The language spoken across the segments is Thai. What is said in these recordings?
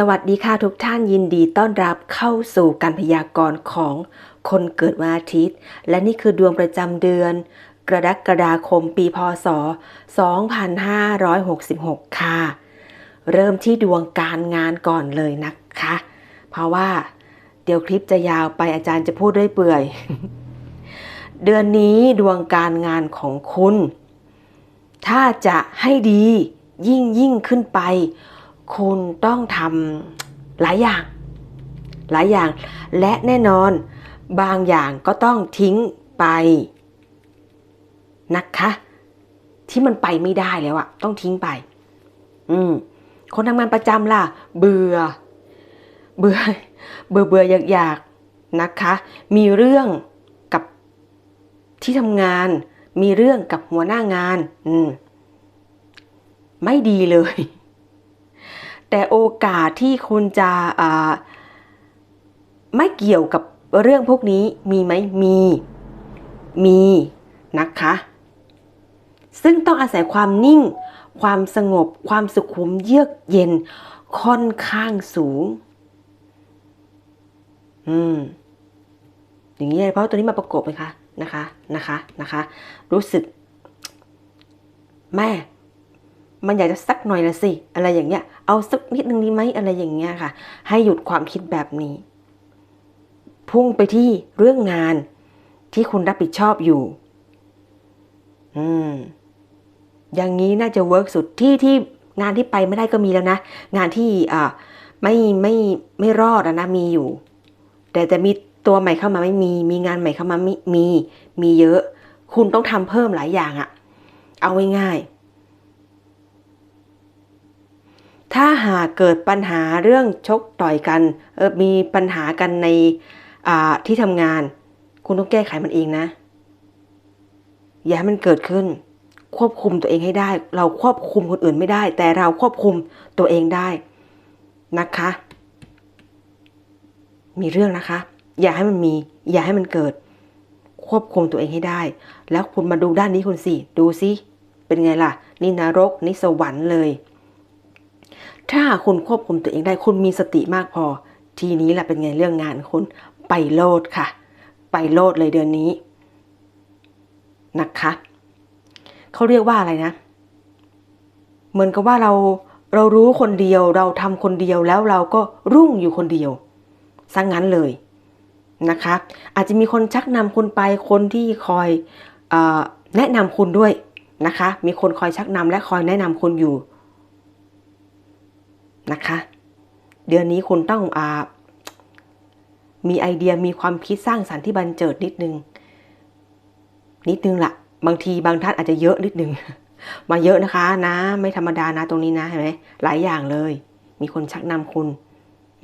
สวัสดีค่ะทุกท่านยินดีต้อนรับเข้าสู่การพยากรณ์ของคนเกิดวันอาทิตย์ และนี่คือดวงประจำเดือน กรกฎาคมปีพศ 2566 ค่ะ เริ่มที่ดวงการงานก่อนเลยนะคะ เพราะว่าเดี๋ยวคลิปจะยาวไปอาจารย์จะพูดด้วยเปื่อย เดือนนี้ดวงการงานของคุณ ถ้าจะให้ดียิ่งยิ่งขึ้นไป คุณต้องทำหลายอย่าง หลายอย่าง และแน่นอนบางอย่างก็ต้องทิ้งไปนะคะ ที่มันไปไม่ได้แล้วอะต้องทิ้งไป อืม คนทำงานประจำล่ะ เบื่อ เบื่อ เบื่อเบื่ออยากอยากๆนะคะ มีเรื่องกับที่ทำงาน มีเรื่องกับหัวหน้างาน อืม ไม่ดีเลย แต่โอกาสที่คุณจะไม่เกี่ยวกับเรื่องพวกนี้มีไหมมี มีนะคะ ซึ่งต้องอาศัยความนิ่ง ความสงบ ความสุขุมเยือกเย็นค่อนข้างสูง อืม อย่างนี้เลยเพราะตัวนี้มาประกบไหมคะ นะคะ นะคะ นะคะ รู้สึก แม่ มันอยากจะสักหน่อยละสิ อะไรอย่างเงี้ย เอาสักนิดนึงดีไหมอะไรอย่างเงี้ยค่ะ ให้หยุดความคิดแบบนี้ พุ่งไปที่เรื่องงานที่คุณรับผิดชอบอยู่ อืม อย่างนี้น่าจะเวิร์กสุดที่ที่งานที่ไปไม่ได้ก็มีแล้วนะ งานที่อ่าไม่ไม่ไม่รอดอะนะมีอยู่ แต่จะมีตัวใหม่เข้ามาไม่มี มีงานใหม่เข้ามาไม่มี มีเยอะ คุณต้องทำเพิ่มหลายอย่างอะเอาง่ายๆ ถ้าหากเกิดปัญหาเรื่องชกต่อยกันเออมีปัญหากันในที่ทำงาน คุณต้องแก้ไขมันเองนะ อย่าให้มันเกิดขึ้น ควบคุมตัวเองให้ได้ เราควบคุมคนอื่นไม่ได้ แต่เราควบคุมตัวเองได้นะคะ มีเรื่องนะคะ อย่าให้มันมี อย่าให้มันเกิด ควบคุมตัวเองให้ได้ แล้วคุณมาดูด้านนี้คุณสิ ดูสิ เป็นไงล่ะ นี่นรก นี่สวรรค์เลย ถ้าคุณควบคุมตัวเองได้คุณมีสติมากพอ ทีนี้แหละเป็นไงเรื่องงานคุณไปโลดค่ะ ไปโลดเลยเดือนนี้นะคะเขาเรียกว่าอะไรนะ เหมือนกับว่าเราเรารู้คนเดียวเราทำคนเดียวแล้วเราก็รุ่งอยู่คนเดียวซะงงั้นเลยนะคะ อาจจะมีคนชักนำคุณไปคนที่คอยอแนะนำคุณด้วยนะคะ มีคนคอยชักนำและคอยแนะนำคุณอยู่ นะคะ เดือนนี้คุณต้องอามีไอเดียมีความคิดสร้างสรรค์ที่บันเจิดนิดนึง นิดนึงละบางทีบางท่านอาจจะเยอะนิดนึง มาเยอะนะคะนะ ไม่ธรรมดานะตรงนี้นะเห็นไหมหลายอย่างเลย มีคนชักนำคุณ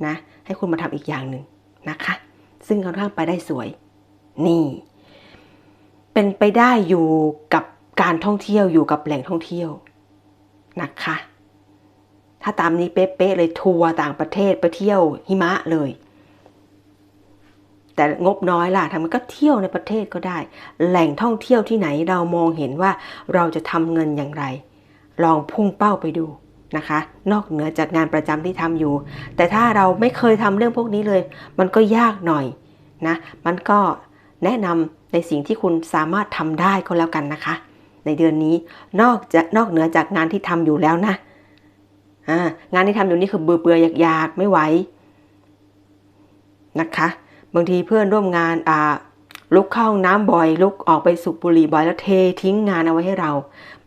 นะ ให้คุณมาทำอีกอย่างหนึ่งนะคะ ซึ่งค่อนข้างไปได้สวย นี่ เป็นไปได้อยู่กับการท่องเที่ยวอยู่กับแหล่งท่องเที่ยวนะคะ ถ้าตามนี้เป๊ะๆเลยทัวร์ต่างประเทศไปเที่ยวหิมะเลย แต่งบน้อยล่ะทำก็เที่ยวในประเทศก็ได้ แหล่งท่องเที่ยวที่ไหนเรามองเห็นว่าเราจะทำเงินอย่างไร ลองพุ่งเป้าไปดูนะคะ นอกเหนือจากงานประจำที่ทำอยู่ แต่ถ้าเราไม่เคยทำเรื่องพวกนี้เลย มันก็ยากหน่อยนะ มันก็แนะนำในสิ่งที่คุณสามารถทำได้ก็แล้วกันนะคะ ในเดือนนี้นอกจากนอกเหนือจากงานที่ทำอยู่แล้วนะ อ่างานที่ทำอยู่นี่คือเบื่อเบื่ออยากอยากไม่ไหวนะคะ บางทีเพื่อนร่วมงานอ่าลุกเข้าห้องน้ำบ่อย ลุกออกไปสูบบุหรี่บ่อยแล้วเททิ้งงานเอาไว้ให้เรา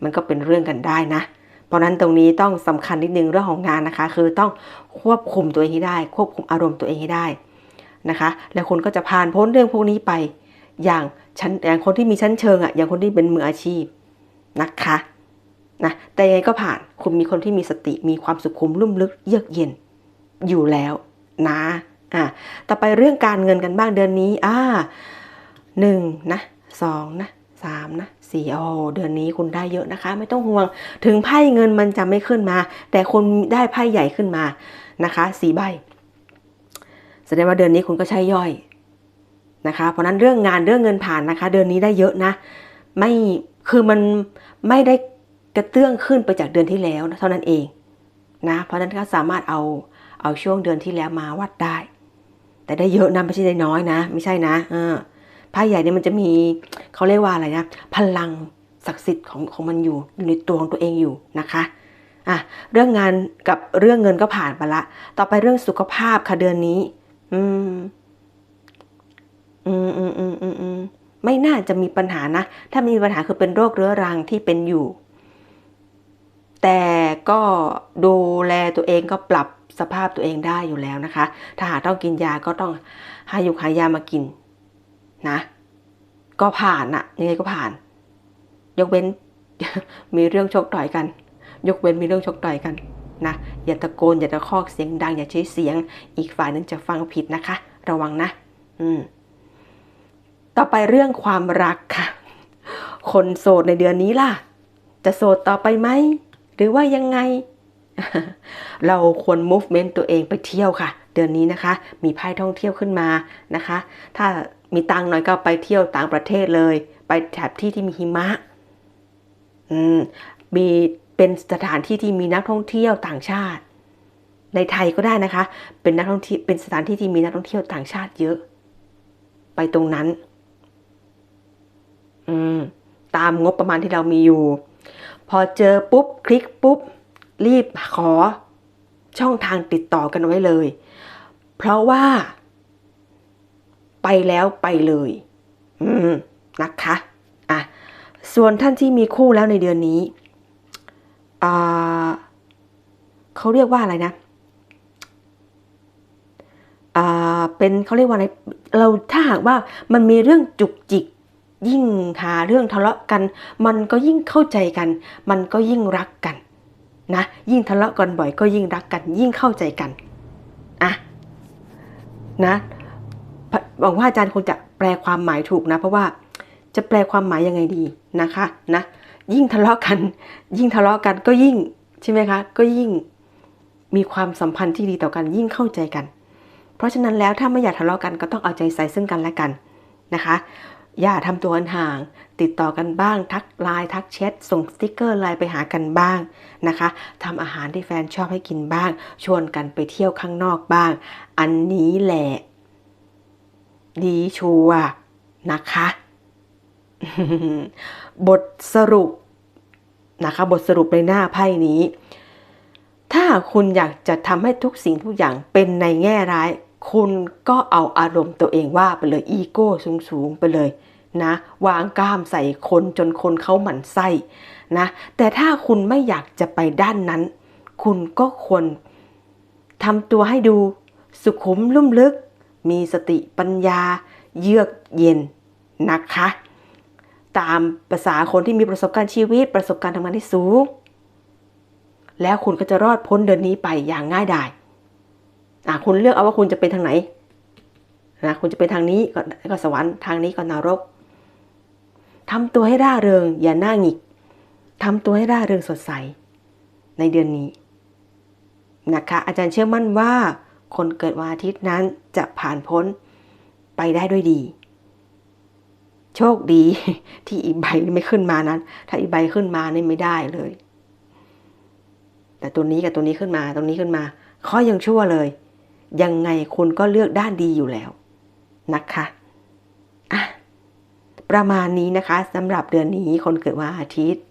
มันก็เป็นเรื่องกันได้นะ เพราะนั้นตรงนี้ต้องสำคัญนิดนึงเรื่องของงานนะคะ คือต้องควบคุมตัวเองให้ได้ ควบคุมอารมณ์ตัวเองให้ได้นะคะ แล้วคุณก็จะผ่านพ้นเรื่องพวกนี้ไป อย่างชั้นอย่างคนที่มีชั้นเชิงอะ่ะอย่างคนที่เป็นมืออาชีพนะคะ นะแต่ยังไงก็ผ่านคุณมีคนที่มีสติมีความสุขุมลุ่มลึกเยือกเย็นอยู่แล้วนะอะต่อไปเรื่องการเงินกันบ้างเดือนนี้อ่าหนึ่งนะสองนะสามนะสี่โอเดือนนี้คุณได้เยอะนะคะ ไม่ต้องห่วง ถึงไพ่เงินมันจะไม่ขึ้นมา แต่คุณได้ไพ่ใหญ่ขึ้นมานะคะสี่ใบแสดงว่าเดือนนี้คุณก็ใช้ย่อยนะคะ เพราะนั้นเรื่องงานเรื่องเงินผ่านนะคะ เดือนนี้ได้เยอะนะ ไม่คือมันไม่ได้ กระเตื้องขึ้นไปจากเดือนที่แล้วเท่านั้นเองนะเพราะนั้นก็สามารถเอาเอาช่วงเดือนที่แล้วมาวัดได้ แต่ได้เยอะนะไม่ใช่ได้น้อยนะ ไม่ใช่นะเออไพ่ใหญ่เนี่ยมันจะมีเขาเรียกว่าอะไรนะพลังศักดิ์สิทธิ์ของของมันอยู่อยู่ในตัวของตัวเองอยู่นะคะอะเรื่องงานกับเรื่องเงินก็ผ่านไปละ ต่อไปเรื่องสุขภาพค่ะเดือนนี้ อืม อืมอืมอืมอืมอืมไม่น่าจะมีปัญหานะ ถ้ามีปัญหาคือเป็นโรคเรื้อรังที่เป็นอยู่ แต่ก็ดูแลตัวเองก็ปรับสภาพตัวเองได้อยู่แล้วนะคะ ถ้าหากต้องกินยาก็ต้องหายุหายามากินนะ ก็ผ่านอะยังไงก็ผ่าน ยกเว้นมีเรื่องชกต่อยกัน ยกเว้นมีเรื่องชกต่อยกันนะ อย่าตะโกน อย่าตะคอกเสียงดัง อย่าใช้เสียง อีกฝ่ายนึงจะฟังผิดนะคะ ระวังนะ อืม ต่อไปเรื่องความรักค่ะ คนโสดในเดือนนี้ล่ะ จะโสดต่อไปไหม หรือว่ายังไง เราควร movement ตัวเองไปเที่ยวค่ะ เดือนนี้นะคะ มีไพ่ท่องเที่ยวขึ้นมานะคะ ถ้ามีตังหน่อยก็ไปเที่ยวต่างประเทศเลย ไปแถบที่ที่มีหิมะ อืม มีเป็นสถานที่ที่มีนักท่องเที่ยวต่างชาติ ในไทยก็ได้นะคะ เป็นนักท่องเที่ยวเป็นสถานที่ที่มีนักท่องเที่ยวต่างชาติเยอะ ไปตรงนั้น อืม ตามงบประมาณที่เรามีอยู่ พอเจอปุ๊บคลิกปุ๊บ รีบขอช่องทางติดต่อกันไว้เลย เพราะว่า ไปแล้วไปเลย อืมนะคะอะส่วนท่านที่มีคู่แล้วในเดือนนี้อ่าเขาเรียกว่าอะไรนะอ่าเป็นเขาเรียกว่าอะไรเราถ้าหากว่ามันมีเรื่องจุกจิก ยิ่งหาเรื่องทะเลาะกัน มันก็ยิ่งเข้าใจกัน มันก็ยิ่งรักกันนะยิ่งทะเลาะกันบ่อยก็ยิ่งรักกัน ยิ่งเข้าใจกันอะนะหวังว่าอาจารย์คงจะแปลความหมายถูกนะ เพราะว่าจะแปลความหมายยังไงดีนะคะนะยิ่งทะเลาะกัน ยิ่งทะเลาะกันก็ยิ่งใช่ไหมคะ ก็ยิ่งมีความสัมพันธ์ที่ดีต่อกันยิ่งเข้าใจกัน เพราะฉะนั้นแล้วถ้าไม่อยากทะเลาะกันก็ต้องเอาใจใส่ซึ่งกันและกันนะคะ อย่าทำตัวห่าง ติดต่อกันบ้าง ทักไลน์ทักแชทส่งสติกเกอร์ไลน์ไปหากันบ้างนะคะทำอาหารที่แฟนชอบให้กินบ้าง ชวนกันไปเที่ยวข้างนอกบ้าง อันนี้แหละ ดีชัวนะคะ บทสรุปนะคะ บทสรุปในหน้าไพ่นี้ ถ้าคุณอยากจะทำให้ทุกสิ่งทุกอย่างเป็นในแง่ร้าย คุณก็เอาอารมณ์ตัวเองว่าไปเลยอีโก้สูงๆไปเลยนะวางกล้ามใส่คนจนคนเขาหมั่นไส้นะแต่ถ้าคุณไม่อยากจะไปด้านนั้น คุณก็ควรทำตัวให้ดูสุขุมลุ่มลึก มีสติปัญญา เยือกเย็นนะคะ ตามภาษาคนที่มีประสบการณ์ชีวิต ประสบการณ์ทำงานที่สูง แล้วคุณก็จะรอดพ้นเดือนนี้ไปอย่างง่ายดาย อะคุณเลือกเอาว่าคุณจะเป็นทางไหนนะคุณจะเป็นทางนี้ก็ก็สวรรค์ทางนี้ก็นรกทำตัวให้ร่าเริง อย่าหน้าหงิกทำตัวให้ร่าเริงสดใส ในเดือนนี้นะคะอาจารย์เชื่อมั่นว่าคนเกิดวันอาทิตย์นั้นจะผ่านพ้นไปได้ด้วยดี โชคดีที่อีกใบไม่ขึ้นมานั้น ถ้าอีกใบขึ้นมานี่ไม่ได้เลย แต่ตัวนี้กับตัวนี้ขึ้นมาตรงนี้ขึ้นมาข้อยังชั่วเลย ยังไงคุณก็เลือกด้านดีอยู่แล้วนะคะอะประมาณนี้นะคะสำหรับเดือนนี้คนเกิดวันอาทิตย์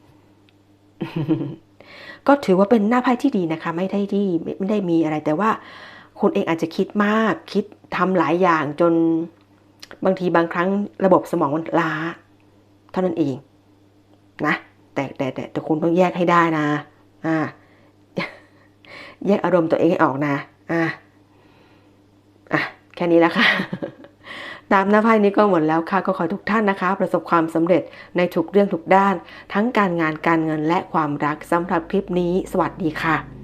ก็ถือว่าเป็นหน้าไพ่ที่ดีนะคะ ไม่ได้ที่ไม่ได้มีอะไร แต่ว่าคุณเองอาจจะคิดมาก คิดทำหลายอย่างจนบางทีบางครั้งระบบสมองมันล้า เท่านั้นเองนะแต่แต่แต่แต่คุณต้องแยกให้ได้นะ อ่า แยกอารมณ์ตัวเองให้ออกนะ อ่าอะ แค่นี้แล้วค่ะตามหน้าไพ่นี้ก็หมดแล้วค่ะ ก็ขอทุกท่านนะคะ ประสบความสำเร็จในทุกเรื่องทุกด้าน ทั้งการงานการเงินและความรักสำหรับคลิปนี้ สวัสดีค่ะ